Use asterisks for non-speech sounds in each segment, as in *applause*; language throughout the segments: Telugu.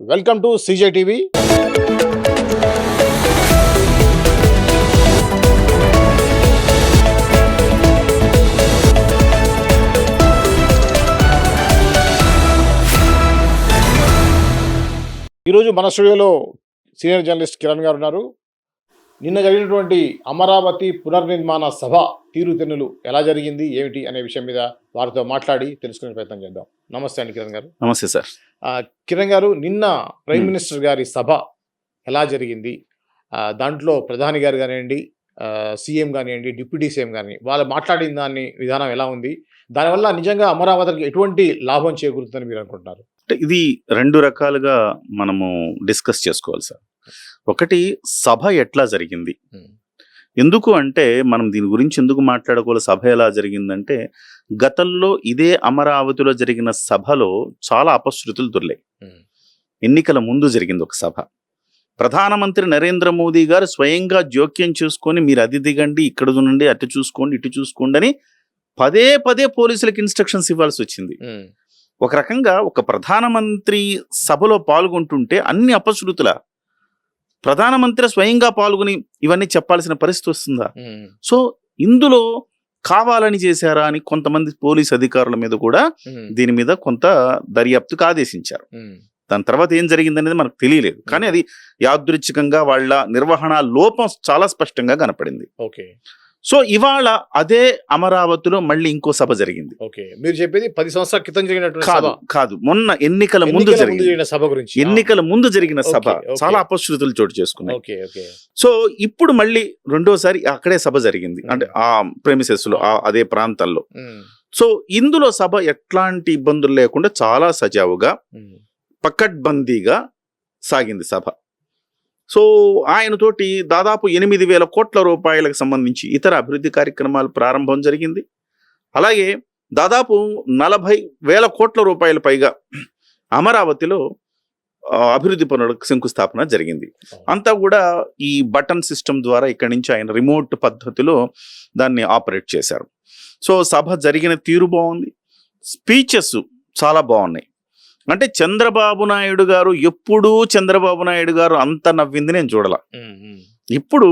Welcome to CJ TV. ఈరోజు మన స్టూడియోలో సీనియర్ జర్నలిస్ట్ కిరణ్ గారు ఉన్నారు. నిన్న జరిగినటువంటి అమరావతి పునర్నిర్మాణ సభ తీరుతెన్నులు ఎలా జరిగింది ఏమిటి అనే విషయం మీద వారితో మాట్లాడి తెలుసుకునే ప్రయత్నం చేద్దాం. నమస్తే అండి కిరణ్ గారు. నమస్తే సార్. కిరణ్ గారు నిన్న ప్రైమ్. మినిస్టర్ గారి సభ ఎలా జరిగింది? దాంట్లో ప్రధాని గారు కానివ్వండి సీఎం కానివ్వండి డిప్యూటీ సీఎం కానీ వాళ్ళు మాట్లాడిన దాని విధానం ఎలా ఉంది? దానివల్ల నిజంగా అమరావతికి ఎటువంటి లాభం చేకూరుతుందని మీరు అనుకుంటున్నారు? అంటే ఇది రెండు రకాలుగా మనము డిస్కస్ చేసుకోవాలి సార్. ఒకటి సభ ఎట్లా జరిగింది. ఎందుకు అంటే మనం దీని గురించి ఎందుకు మాట్లాడుకోవాలి సభ ఎలా జరిగిందంటే గతంలో ఇదే అమరావతిలో జరిగిన సభలో చాలా అపశృతులు దొర్లాయి Hmm. ఎన్నికల ముందు జరిగింది ఒక సభ. ప్రధానమంత్రి నరేంద్ర మోదీ గారు స్వయంగా జోక్యం చేసుకొని మీరు అది దిగండి ఇక్కడ నుండి అటు చూసుకోండి ఇటు చూసుకోండి అని పదే పదే పోలీసులకు ఇన్స్ట్రక్షన్స్ ఇవ్వాల్సి వచ్చింది. ఒక రకంగా ఒక ప్రధానమంత్రి సభలో పాల్గొంటుంటే అన్ని అపశృతుల ప్రధానమంత్రి స్వయంగా పాల్గొని ఇవన్నీ చెప్పాల్సిన పరిస్థితి వస్తుందా? సో ఇందులో కావాలని చేశారా అని కొంతమంది పోలీస్ అధికారుల మీద కూడా దీని మీద కొంత దర్యాప్తుకు ఆదేశించారు. దాని తర్వాత ఏం జరిగిందనేది మనకు తెలియలేదు. కానీ అది యాదృచ్ఛికంగా వాళ్ళ నిర్వహణ లోపం చాలా స్పష్టంగా కనపడింది. ఓకే. సో ఇవాళ అదే అమరావతిలో మళ్ళీ ఇంకో సభ జరిగింది. ఓకే. మీరు చెప్పేది పది సంవత్సరాల క్రితం జరిగినటువంటి కాదు కాదు. మొన్న ఎన్నికల ముందు జరిగిన సభ గురించి. ఎన్నికల ముందు జరిగిన సభ. చాలా అపశృతులు చోటు చేసుకున్నాయి. Okay okay. సో ఇప్పుడు మళ్ళీ రెండోసారి అక్కడే సభ జరిగింది. అంటే ఆ ప్రెమిసెస్లో అదే ప్రాంతాల్లో ఉమ్, సో ఇందులో సభ ఎట్లాంటి ఇబ్బందులు లేకుండా చాలా సజావుగా పకడ్బందీగా సాగింది సభ. సో ఆయనతోటి దాదాపు ఎనిమిది వేల కోట్ల రూపాయలకు సంబంధించి ఇతర అభివృద్ధి కార్యక్రమాలు ప్రారంభం జరిగింది. అలాగే దాదాపు నలభై వేల కోట్ల రూపాయల పైగా అమరావతిలో అభివృద్ధి పనులకు శంకుస్థాపన జరిగింది. అంతా కూడా ఈ బటన్ సిస్టమ్ ద్వారా ఇక్కడి నుంచి ఆయన రిమోట్ పద్ధతిలో దాన్ని ఆపరేట్ చేశారు. సో సభ జరిగిన తీరు బాగుంది. స్పీచెస్ చాలా బాగున్నాయి. అంటే చంద్రబాబు నాయుడు గారు ఎప్పుడూ చంద్రబాబు నాయుడు గారు అంత నవ్వింది నేను చూడాల. ఇప్పుడు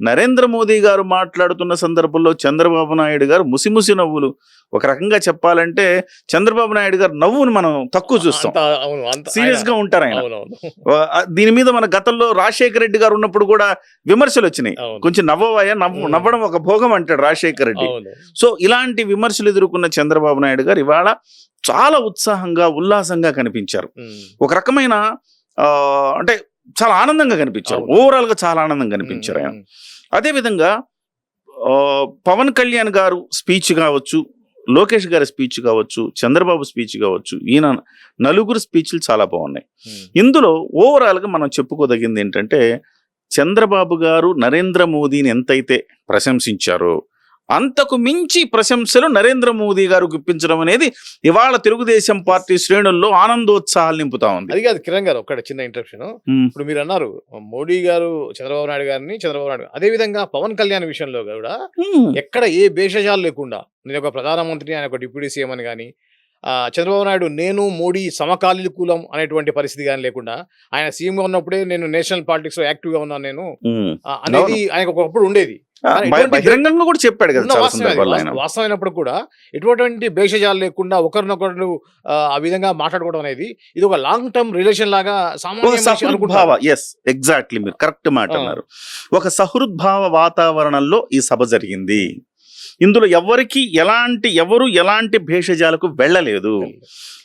నరేంద్ర మోదీ గారు మాట్లాడుతున్న సందర్భంలో చంద్రబాబు నాయుడు గారు ముసిముసి నవ్వులు. ఒక రకంగా చెప్పాలంటే చంద్రబాబు నాయుడు గారు నవ్వును మనం తక్కువ చూస్తాం. సీరియస్గా ఉంటారు ఆయన. దీని మీద మన గతంలో రాజశేఖర రెడ్డి గారు ఉన్నప్పుడు కూడా విమర్శలు వచ్చినాయి. కొంచెం నవ్వవాయ నవ్వు. నవ్వడం ఒక భోగం అంటాడు రాజశేఖర రెడ్డి. సో ఇలాంటి విమర్శలు ఎదుర్కొన్న చంద్రబాబు నాయుడు గారు ఇవాళ చాలా ఉత్సాహంగా ఉల్లాసంగా కనిపించారు. ఒక రకమైన అంటే చాలా ఆనందంగా కనిపించారు. ఓవరాల్గా చాలా ఆనందంగా కనిపించారు ఆయన. ఉమ్, అదే విధంగా ఆ, పవన్ కళ్యాణ్ గారు స్పీచ్ కావచ్చు లోకేష్ గారి స్పీచ్ కావచ్చు చంద్రబాబు స్పీచ్ కావచ్చు ఈయన నలుగురు స్పీచ్లు చాలా బాగున్నాయి. ఇందులో ఓవరాల్గా మనం చెప్పుకోదగింది ఏంటంటే చంద్రబాబు గారు నరేంద్ర మోదీని ఎంతైతే ప్రశంసించారో అంతకు మించి ప్రశంసలు నరేంద్ర మోదీ గారు గుప్పించడం అనేది ఇవాళ తెలుగుదేశం పార్టీ శ్రేణుల్లో ఆనందోత్సాహాలు నింపుతా ఉంది. అది కాదు కిరణ్ గారు ఒక్కడ చిన్న ఇంటరప్షన్ ఇప్పుడు మీరు అన్నారు మోడీ గారు చంద్రబాబు నాయుడు గారిని చంద్రబాబు నాయుడు అదే విధంగా పవన్ కళ్యాణ్ విషయంలో కూడా ఎక్కడ ఏ భేషజాలు లేకుండా నేను ఒక ప్రధానమంత్రి ఆయన ఒక డిప్యూటీ సీఎం అని కానీ చంద్రబాబు నాయుడు నేను మోడీ సమకాలీకులం అనేటువంటి పరిస్థితి కానీ లేకుండా ఆయన సీఎంగా ఉన్నప్పుడే నేను నేషనల్ పాలిటిక్స్లో యాక్టివ్గా ఉన్నాను నేను అనేది ఆయనకు ఒకప్పుడు ఉండేది. బహిరంగంగా కూడా చెప్పాడు కదా వాస్తవమైనప్పుడు కూడా ఎటువంటి భేషజాలు లేకుండా ఒకరినొకరు ఆ, విధంగా మాట్లాడుకోవడం అనేది ఇది ఒక లాంగ్ టర్మ్ రిలేషన్ లాగా సహృద్భావ. ఎస్ ఎగ్జాక్ట్లీ మీరు కరెక్ట్ మాట. అన్నారు. ఒక సహృద్భావ వాతావరణంలో ఈ సభ జరిగింది. ఇందులో ఎవరికి ఎలాంటి ఎవరు ఎలాంటి భేషజాలకు వెళ్ళలేదు.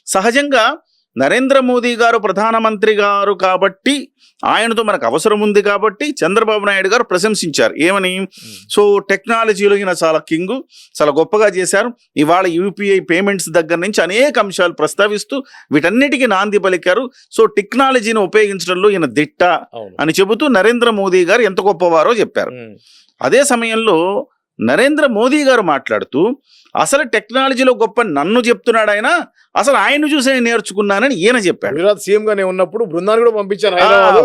సహజంగా నరేంద్ర మోదీ గారు ప్రధానమంత్రి గారు కాబట్టి ఆయనతో మనకు అవసరం ఉంది కాబట్టి చంద్రబాబు నాయుడు గారు ప్రశంసించారు. ఏమని? సో టెక్నాలజీలో ఈయన చాలా కింగు చాలా గొప్పగా చేశారు. ఇవాళ యూపీఐ పేమెంట్స్ దగ్గర నుంచి అనేక అంశాలు ప్రస్తావిస్తూ వీటన్నిటికీ నాంది పలికారు. సో టెక్నాలజీని ఉపయోగించడంలో ఈయన దిట్ట అని చెబుతూ నరేంద్ర మోదీ గారు ఎంత గొప్పవారో చెప్పారు. అదే సమయంలో నరేంద్ర మోదీ గారు మాట్లాడుతూ అసలు టెక్నాలజీలో గొప్ప నన్ను చెప్తున్నాడు ఆయన. అసలు ఆయన చూసి నేను నేర్చుకున్నానని ఈయన చెప్పాడు. గుజరాత్ సీఎం గానే ఉన్నప్పుడు బృందాన్ని కూడా పంపించారు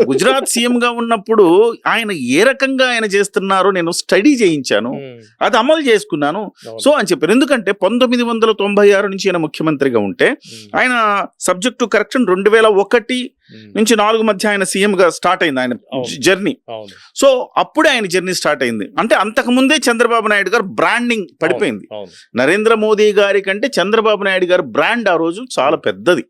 గుజరాత్ సీఎం గా ఉన్నప్పుడు ఆయన ఏ రకంగా ఆయన చేస్తున్నారో నేను స్టడీ చేయించాను. అది అమలు చేసుకున్నాను. సో అని చెప్పారు. ఎందుకంటే పంతొమ్మిది వందల తొంభై ఆరు నుంచి ఆయన ముఖ్యమంత్రిగా ఉంటే ఆయన సబ్జెక్టు కరెక్షన్ రెండు వేల ఒకటి నుంచి నాలుగు మధ్య ఆయన సీఎం గా స్టార్ట్ అయింది ఆయన. జర్నీ. సో అప్పుడే ఆయన జర్నీ స్టార్ట్ అయింది. అంటే అంతకు ముందే చంద్రబాబు నాయుడు గారు బ్రాండింగ్ పడిపోయింది. నరేంద్ర మోదీ గారి కంటే చంద్రబాబు నాయుడు గారి బ్రాండ్ ఆ రోజు చాలా పెద్దది.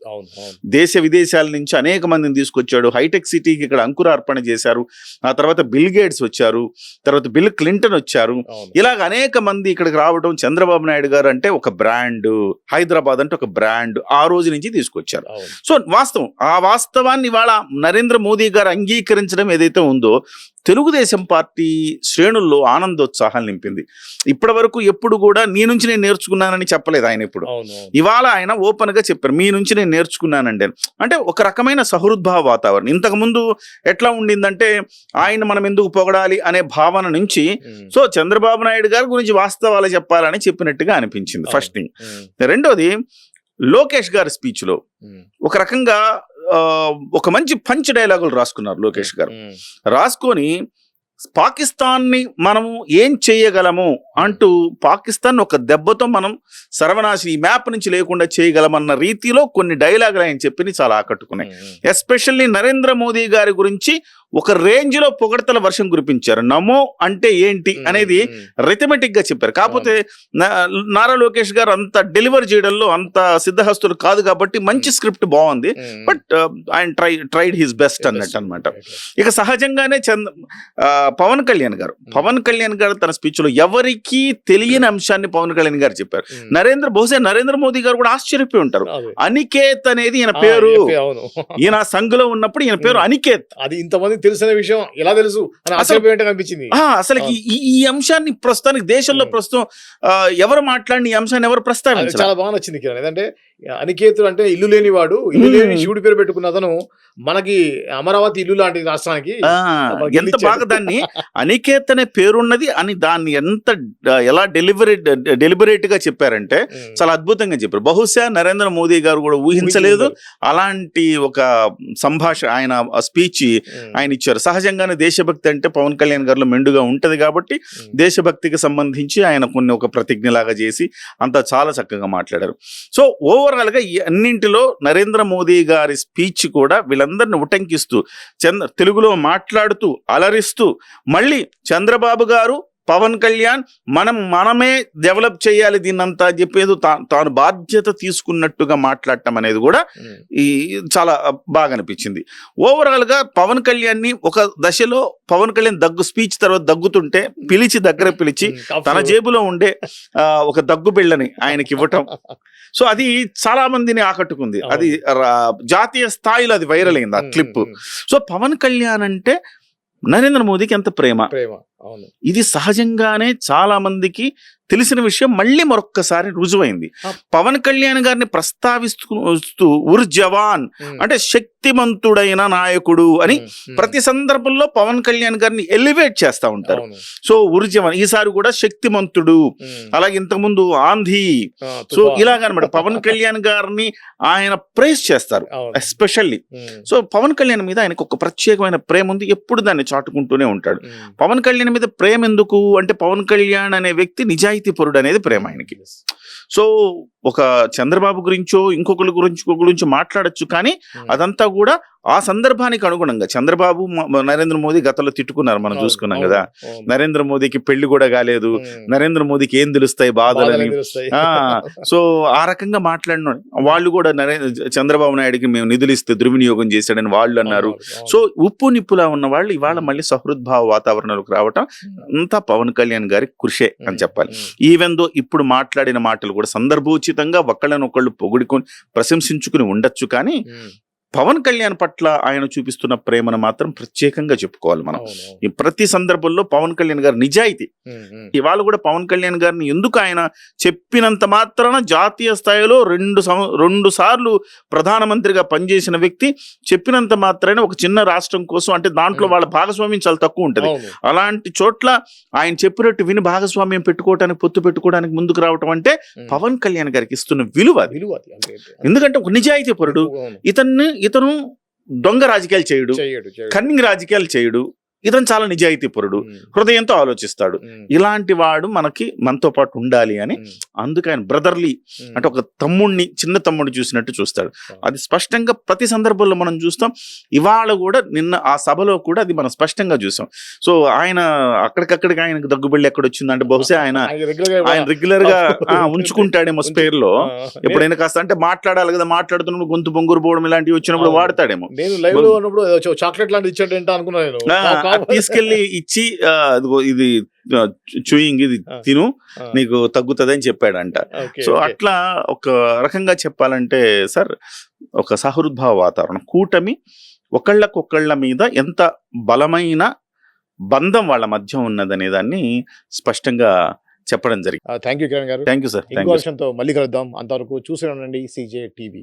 దేశ విదేశాల నుంచి అనేక మందిని తీసుకొచ్చాడు. హైటెక్ సిటీకి ఇక్కడ అంకురార్పణ చేశారు. ఆ తర్వాత బిల్ గేట్స్ వచ్చారు. తర్వాత బిల్ క్లింటన్ వచ్చారు. ఇలాగ అనేక మంది ఇక్కడికి రావడం చంద్రబాబు నాయుడు గారు అంటే ఒక బ్రాండ్ హైదరాబాద్ అంటే ఒక బ్రాండ్ ఆ రోజు నుంచి తీసుకొచ్చారు. సో వాస్తవం ఆ వాస్తవాన్ని ఇవాళ నరేంద్ర మోదీ గారు అంగీకరించడం ఏదైతే ఉందో తెలుగుదేశం పార్టీ శ్రేణుల్లో ఆనందోత్సాహాలు నింపింది. ఇప్పటి వరకు ఎప్పుడు కూడా నీ నుంచి నేను నేర్చుకున్నానని చెప్పలేదు ఆయన ఇప్పుడు. ఇవాళ ఆయన ఓపెన్గా చెప్పారు మీ నుంచి నేను నేర్చుకున్నానండి. అంటే ఒక రకమైన సహృద్భావ వాతావరణం. ఇంతకు ముందు ఎట్లా ఉండిందంటే ఆయన మనం ఎందుకు పొగడాలి అనే భావన నుంచి సో చంద్రబాబు నాయుడు గారి గురించి వాస్తవాలు చెప్పాలని చెప్పినట్టుగా అనిపించింది ఫస్ట్ థింగ్. రెండోది లోకేష్ గారి స్పీచ్లో ఉమ్, ఒక రకంగా ఒక మంచి పంచ్ డైలాగులు రాసుకున్నారు లోకేష్ గారు. రాసుకొని పాకిస్తాన్ని మనము ఏం చేయగలము? అంటూ పాకిస్తాన్ ఒక దెబ్బతో మనం సర్వనాశి ఈ మ్యాప్ నుంచి లేకుండా చేయగలమన్న రీతిలో కొన్ని డైలాగులు ఆయన చెప్పి చాలా ఆకట్టుకున్నాయి. ఎస్పెషల్లీ నరేంద్ర మోదీ గారి గురించి ఒక రేంజ్లో పొగడతల వర్షం కురిపించారు. నమో అంటే ఏంటి అనేది రిథమెటిక్గా చెప్పారు. కాకపోతే నారా లోకేష్ గారు అంత డెలివర్ చేయడంలో అంత సిద్ధహస్తులు కాదు కాబట్టి మంచి స్క్రిప్ట్ బాగుంది. బట్ ఆయన ట్రై ట్రైడ్ హిస్ బెస్ట్ అన్నట్టు అనమాట ఇక సహజంగానే చంద్ ఆ, పవన్ కళ్యాణ్ గారు పవన్ కళ్యాణ్ గారు తన స్పీచ్లో ఎవరికి తెలియని అంశాన్ని పవన్ కళ్యాణ్ గారు చెప్పారు. నరేంద్ర బహుశా నరేంద్ర మోదీ గారు కూడా ఆశ్చర్యపోయి ఉంటారు. అనికేత్ అనేది ఈయన పేరు. ఈయన సంఘలో ఉన్నప్పుడు ఈయన పేరు. అనికేత్. అది ఇంతమంది తెలిసిన విషయం. ఎలా తెలుసు? అనిపించింది అసలు ఈ- అంశాన్ని ప్రస్తుతానికి దేశంలో. ప్రస్తుతం ఎవరు మాట్లాడిన ఈ అంశాన్ని ఎవరు ప్రస్తావించారు చాలా బాగా నచ్చింది కిరణ్. ఎందుకంటే అనికేతుడు అంటే ఇల్లు లేనివాడు ఇల్లు లేని. శివుడి పేరు పెట్టుకున్న అతను మనకి అమరావతి ఇల్లు లాంటి రాష్ట్రానికి ఎంత. బాగా దాన్ని అనికేత్ అనే పేరున్నది అని దాన్ని ఎంత ఎలా డెలివరేట్ డెలిబరేట్గా చెప్పారంటే చాలా అద్భుతంగా చెప్పారు. బహుశా నరేంద్ర మోదీ గారు కూడా ఊహించలేదు. అలాంటి ఒక సంభాషణ ఆయన స్పీచ్ ఉమ్, ఆయన ఇచ్చారు. సహజంగానే దేశభక్తి అంటే పవన్ కళ్యాణ్ గారిలో మెండుగా ఉంటది కాబట్టి దేశభక్తికి సంబంధించి ఆయన కొన్ని ఒక ప్రతిజ్ఞలాగా చేసి అంతా చాలా చక్కగా మాట్లాడారు. సో ఓవరాల్గా ఈ అన్నింటిలో నరేంద్ర మోదీ గారి స్పీచ్ కూడా వీళ్ళందరిని ఉటంకిస్తూ చంద్ర తెలుగులో మాట్లాడుతూ అలరిస్తూ మళ్ళీ చంద్రబాబు గారు పవన్ కళ్యాణ్ మనం మనమే డెవలప్ చేయాలి దీన్నంతా అని చెప్పేది తాను బాధ్యత తీసుకున్నట్టుగా మాట్లాడటం అనేది కూడా ఈ చాలా బాగా అనిపించింది. ఓవరాల్గా పవన్ కళ్యాణ్ని ఒక దశలో పవన్ కళ్యాణ్ దగ్గు స్పీచ్ తర్వాత దగ్గుతుంటే పిలిచి దగ్గర పిలిచి తన జేబులో ఉండే ఒక దగ్గు బిళ్ళని ఆయనకి ఇవ్వటం. సో అది చాలా మందిని ఆకట్టుకుంది. అది జాతీయ స్థాయిలో అది వైరల్ అయింది ఆ క్లిప్. సో పవన్ కళ్యాణ్ అంటే నరేంద్ర మోదీకి ఎంత ప్రేమ? ప్రేమ. ఇది సహజంగానే చాలా మందికి తెలిసిన విషయం మళ్ళీ మరొక్కసారి రుజువైంది. పవన్ కళ్యాణ్ గారిని ప్రస్తావిస్తూ వస్తూ ఉర్ జవాన్ అంటే శక్తిమంతుడైన నాయకుడు అని ప్రతి సందర్భంలో పవన్ కళ్యాణ్ గారిని ఎలివేట్ చేస్తా ఉంటారు. సో ఉర్ జవాన్ ఈసారి కూడా శక్తిమంతుడు. అలాగే ఇంతకుముందు ఆంధీ. సో. ఇలాగనమాట పవన్ కళ్యాణ్ గారిని ఆయన ప్రైజ్ చేస్తారు ఎస్పెషల్లీ. సో పవన్ కళ్యాణ్ మీద ఆయనకు ఒక ప్రత్యేకమైన ప్రేమ ఉంది. ఎప్పుడు దాన్ని చాటుకుంటూనే ఉంటాడు. పవన్ కళ్యాణ్ మీద ప్రేమ ఎందుకు? అంటే పవన్ కళ్యాణ్ అనే వ్యక్తి నిజాయితీ పరుడు అనేది ప్రేమ ఆయనకి. సో ఒక చంద్రబాబు గురించో ఇంకొకరి గురించి గురించి మాట్లాడొచ్చు కానీ ఉమ్, అదంతా కూడా ఆ సందర్భానికి అనుగుణంగా చంద్రబాబు నరేంద్ర మోదీ గతంలో తిట్టుకున్నారు మనం చూసుకున్నాం కదా. నరేంద్ర మోదీకి పెళ్ళి కూడా కాలేదు. నరేంద్ర మోదీకి ఏం తెలుస్తాయి బాధలని? సో ఆ రకంగా మాట్లాడిన వాళ్ళు కూడా నరేంద్ర చంద్రబాబు నాయుడుకి మేము నిధులు ఇస్తే దుర్వినియోగం చేశాడని వాళ్ళు అన్నారు. సో ఉప్పు నిప్పులా ఉన్న వాళ్ళు ఇవాళ మళ్ళీ సహృద్భావ వాతావరణంలోకి రావటం అంతా పవన్ కళ్యాణ్ గారి కృషే అని చెప్పాలి. ఈవెన్ దో ఇప్పుడు మాట్లాడిన మాటలు కూడా సందర్భోచితంగా ఒకళ్ళనొకళ్ళు పొగుడుకొని ప్రశంసించుకుని ఉండొచ్చు కానీ పవన్ కళ్యాణ్ పట్ల ఆయన చూపిస్తున్న ప్రేమను మాత్రం ప్రత్యేకంగా చెప్పుకోవాలి మనం. ఈ ప్రతి సందర్భంలో పవన్ కళ్యాణ్ గారి నిజాయితీ. ఇవాళ కూడా పవన్ కళ్యాణ్ గారిని ఎందుకు ఆయన చెప్పినంత మాత్రాన జాతీయ స్థాయిలో రెండు రెండు సార్లు ప్రధానమంత్రిగా పనిచేసిన వ్యక్తి చెప్పినంత మాత్రాన ఒక చిన్న రాష్ట్రం కోసం అంటే దాంట్లో వాళ్ళ భాగస్వామ్యం చాలా తక్కువ ఉంటది. అలాంటి చోట్ల ఆయన చెప్పినట్టు విని భాగస్వామ్యం పెట్టుకోవడానికి పొత్తు పెట్టుకోవడానికి ముందుకు రావటం అంటే. పవన్ కళ్యాణ్ గారికి ఇస్తున్న విలువ ఎందుకంటే ఒక నిజాయితీ పరుడు. ఇతన్ని ఇతను దొంగ రాజకీయాలు చేయడు కన్నింగ్ రాజకీయాలు చేయడు ఇతను చాలా నిజాయితీ పరుడు ఉమ్, హృదయంతో ఆలోచిస్తాడు. ఇలాంటి వాడు మనకి మనతో పాటు ఉండాలి అని ఉమ్, అందుకే ఆయన బ్రదర్లీ. అంటే ఒక తమ్ముడిని చిన్న తమ్ముడు చూసినట్టు చూస్తాడు. అది స్పష్టంగా ప్రతి సందర్భంలో మనం చూస్తాం. ఇవాళ కూడా నిన్న ఆ సభలో కూడా అది మనం స్పష్టంగా చూసాం. సో ఆయన అక్కడికక్కడికి ఆయనకు దగ్గుబెళ్ళి ఎక్కడ వచ్చిందంటే బహుశా ఆయన *laughs* ఆయన రెగ్యులర్గా *laughs* ఉంచుకుంటాడేమో స్పేర్లో ఎప్పుడైనా కాస్త అంటే మాట్లాడాలి కదా మాట్లాడుతున్నప్పుడు గొంతు బొంగురు పోవడం ఇలాంటివి వచ్చినప్పుడు. వాడతాడేమో. నేను లైవ్లో ఉన్నప్పుడు చాక్లెట్ లాంటిది ఇచ్చాడు ఏంటో తీసుకెళ్ళి ఇచ్చి ఇది చూయింగ్ ఇది. తిను నీకు తగ్గుతుంది అని చెప్పాడంట సో. అట్లా ఒక రకంగా చెప్పాలంటే సార్ ఒక సహృద్భావ వాతావరణం. కూటమి ఒకళ్ళకొకళ్ళ మీద ఎంత బలమైన బంధం వాళ్ళ మధ్య ఉన్నదనే దాన్ని స్పష్టంగా చెప్పడం జరిగింది థ్యాంక్ యూ కిరణ్ గారు. Thank you sir. మళ్ళీ కలుద్దాం. అంతవరకు చూసి ఉండండి సీజే టీవీ.